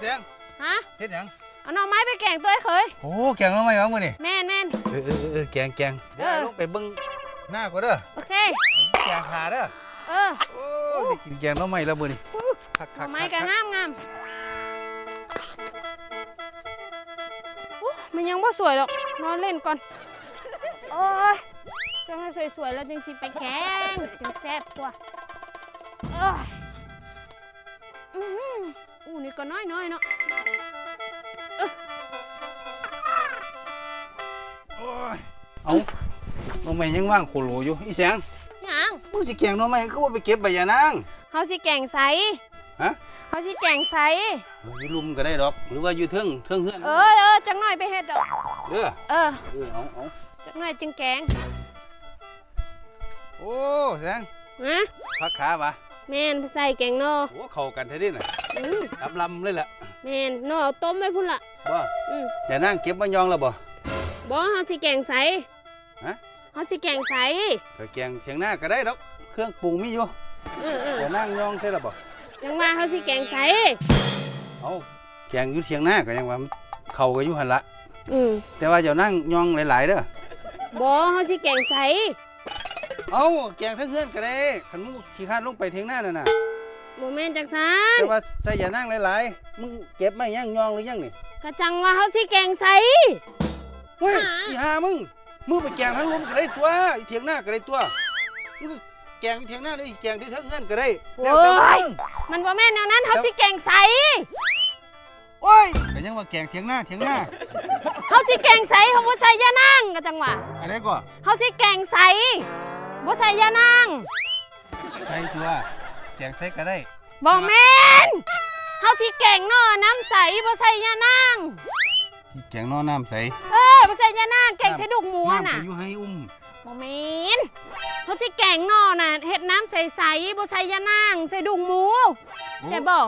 เสียงฮะเฮ็ดหยังเอาหน่อไม้ไปแกงตัวไอ้เคยโอ้แกงแล้วไหมวะมื้อนี่แม่นแม่น เออเออเออเออแกงแกงเอเดี๋ยวอให้ลงไปเบิ่งหน้าก่อนเด้อโอเค แกงขาเด้อเออโอ้ได้กินแกงแล้วไหมแล้วมื้อนี่คักหคัน่กอไม้ก็งามงามอู้มันยังบ่สวยหรอกนอนเล่นก่อนโอ้ยจะให้สวยๆแล้วจึงสิไปแกงจึงแซ่บกว่าโอ้ยอื้อหือ อู้นี่ก็น้อยๆเนาะโอ้ยเอ้าน้องใหม่ยังว่างโคโหลอยู่อีแสงหยังมึงสิแกงน้องใหม่คือว่าไปเก็บใบยานางเฮาสิแกงใสฮะเฮาสิแกงใสอยู่ลุมก็ได้ดอก หรือว่าอยู่เทิงเทิงเฮือนเออเออจังหน่อยไปเฮ็ดดอกเด้อเออเออเอาเอาจังหน่อยจึงแกงโอ้แสงฮะพักขาปะ แม่นไปใส่แกงนอโอ้เข้ากันแท้ดิน่ะอืมลำลำเลยล่ะแม่นนอเอาต้มไว้พุ่นล่ะบ่อืมยานางเก็บมายองแล้วบ่ บ่เฮาสิแกงใสฮะ เฮาสิแกงใสก็แกงเถียงหน้าก็ได้ดอกเครื่องปรุงมีอยู่เออเออยานางยองใช่แล้วบ่จังว่าเฮาสิแกงใสเอาแกงอยู่เถียงหน้าก็ยังว่ามันเข้าก็อยู่หั่นละอืมแต่ว่าเจ้านั่งยองหลายๆเด้อบ่เฮาสิแกงใส เอาแกงทั้งเฮือนก็ได้คันมึงขี้คร้านลงไปเถียงหน้านั่นน่ะบ่แม่นจังซั่นแต่ว่าใส่อย่านั่งหลายๆ มึงเก็บไม่ยังยองหรือยังนี่ก็จังว่าเฮาสิแกงใสเฮ้ยอีหามึงมึงไปแกงทั้งลมก็ได้ตัวอีเถียงหน้าก็ได้ตัวมึงแกงเถียงหน้าได้แกงที่ทั้งเฮือนก็ได้โอ้แล้วแต่ยมึง มันบ่แม่นแนวนั้นเฮาสิแกงใสโอ้ยก็ยังว่าแกงเถียงหน้าเถียงหน้าเฮาสิแกงใสเฮาบ่ใส่ยานางก็จังว่าอะไรก็เฮาสิแกงใส บ่ใส่ยานางใส่ตัวแกงใส่ก็ได้บ่แม่นเฮาสิแกงนอน้ำใสบ่ใส่ยานางแกงนอน้ำใสเออบ่ใส่ยานางแกงใส่ดุกหมูอะน้ำน่ะก็อยู่ให้อุ้มบ่แม่นเขาสิแกงนอน่ะเฮ็ดน้ำใสๆบ่ใส่ยานางใส่ดุกหมูแกบ่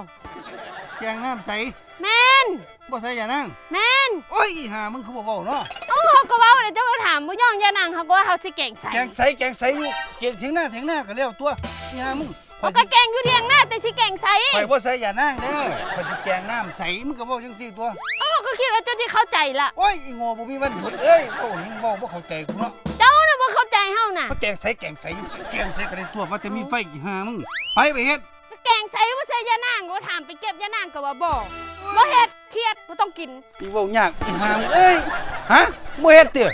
แกงน้ำใสแม่นบ่ใส่อย่านั่งแม่นโอ้ยอีหามึงคือบ่เว้าเนาะ เอ้าเขาก็เว้าเลยเจ้าก็ถามบ่ย่องยานางเขาก็ว่าเขาสิแกงใสแกงใสแกงใสอยู่แกงเถียงหน้าเถียงหน้าก็แล้วตัวอีหามึงเขาก็แกงอยู่เถียงหน้าแต่สิแกงใสข่อยบ่ใส่อย่านั่งเด้อข่อยสิแกงน้ำใสมึงก็เว้าจังซี่ตัว เอ้าเขาก็คิดว่าเจ้าสิเข้าใจล่ะโอ้ยอีโง่บ่มีวันหยุดเอ้ยโอ้ยยังบอกว่าเข้าใจกูเนาะเจ้าน่ะบ่เข้าใจเฮาน่ะมาแกงใส่แกงใส่แกงใส่ก็ได้ตัวว่าจะมีไฟกี่หามึงไปไปเฮ็ดก็แกงใสบ่ใส่ยานางก็ถามไปเก็บยานางก็ว่าบ่บ่เฮ็ดเครียดบ่ต้องกิน อีเว้ายากอีหามึงเอ้ย હા? હું હેડ તે